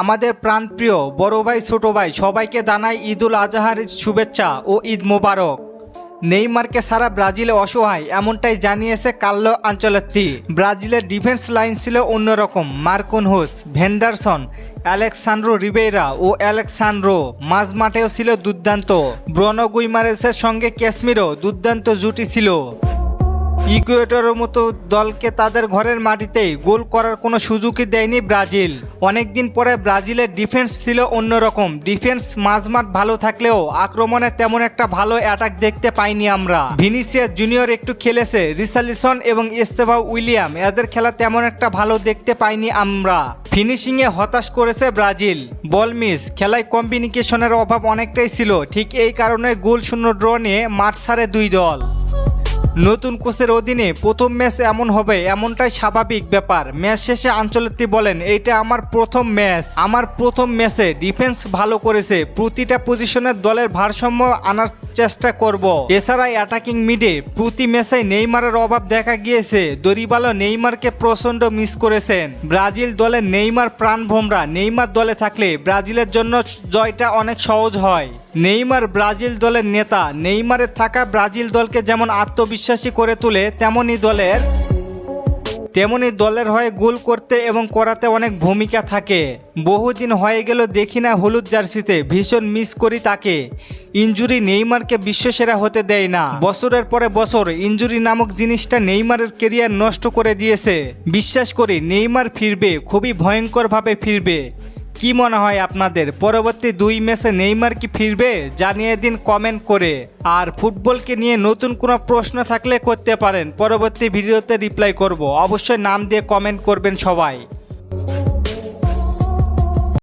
আমাদের প্রাণপ্রিয় বড় ভাই, ছোট ভাই, সবাইকে জানাই ঈদুল আজহার শুভেচ্ছা ও ঈদ মোবারক। নেইমারকে সারা ব্রাজিলে অসহায়, এমনটাই জানিয়েছে কার্লো আঞ্চলত্তি। ব্রাজিলের ডিফেন্স লাইন ছিল অন্যরকম মার্কুনহুস ভেন্ডারসন অ্যালেক্সান্ড্রো রিবেরা ও অ্যালেক্সান্ড্রো মাঝ মাঠেও ছিল দুর্দান্ত। ব্রনো গুইমারেসের সঙ্গে ক্যাসমিরও দুর্দান্ত জুটি ছিল। ইকুয়েটরের মতো দলকে তাদের ঘরের মাটিতেই গোল করার কোনো সুযোগই দেয়নি ব্রাজিল। অনেকদিন পরে ব্রাজিলের ডিফেন্স ছিল অন্যরকম। ডিফেন্স মাঝমাঠ ভালো থাকলেও আক্রমণে তেমন একটা ভালো অ্যাটাক দেখতে পাইনি আমরা। ভিনিসিয়াস জুনিয়র একটু খেলেছে রিসালিসন এবং ইস্তেভা উইলিয়াম, এদের খেলা তেমন একটা ভালো দেখতে পাইনি আমরা। ফিনিশিংয়ে হতাশ করেছে ব্রাজিল। বল মিস, খেলায় কম্বিনিকেশনের অভাব অনেকটাই ছিল, ঠিক এই কারণে গোল শূন্য ড্র নিয়ে মাঠ ছাড়ে দুই দল। নতুন কোচের অধীনে প্রথম ম্যাচ এমন হবে, এমনটাই স্বাভাবিক ব্যাপার। ম্যাচ শেষে আঞ্চলিক বলেন, এইটা আমার প্রথম ম্যাচ। আমার প্রথম ম্যাচে ডিফেন্স ভালো করেছে। প্রতিটা পজিশনের দলের ভারসাম্য আনার চেষ্টা করব। এছাড়া অ্যাটাকিং মিডে প্রতি ম্যাচে নেইমারের অভাব দেখা গিয়েছে। দরিবালো নেইমারকে প্রচণ্ড মিস করেছেন। ব্রাজিল দলের নেইমার প্রাণ ভোমরা। নেইমার দলে থাকলে ব্রাজিলের জন্য জয়টা অনেক সহজ হয়। নেইমার ব্রাজিল দলের নেতা। নেইমারের থাকা ব্রাজিল দলকে যেমন আত্মবিশ্বাসী করে তোলে তেমনই দলের, তেমনি দলের হয়ে গোল করতে এবং করাতে অনেক ভূমিকা থাকে। বহুদিন হয়ে গেল দেখি না হলুদ জার্সিতে ভীষণ মিস করি তাকে। ইঞ্জুরি নেইমারকে বিশ্বসেরা হতে দেয় না। বছরের পরে বছর ইঞ্জুরি নামক জিনিসটা নেইমারের কেরিয়ার নষ্ট করে দিয়েছে। বিশ্বাস করি, নেইমার ফিরবে, খুবই ভয়ঙ্করভাবে ফিরবে। কি মনে হয় আপনাদের? পরবর্তী দুই ম্যাচে নেইমার কি ফিরবে? জানিয়ে দিন কমেন্ট করে। আর ফুটবলকে নিয়ে নতুন কোনো প্রশ্ন থাকলে করতে পারেন। পরবর্তী ভিডিওতে রিপ্লাই করব। অবশ্যই নাম দিয়ে কমেন্ট করবেন সবাই।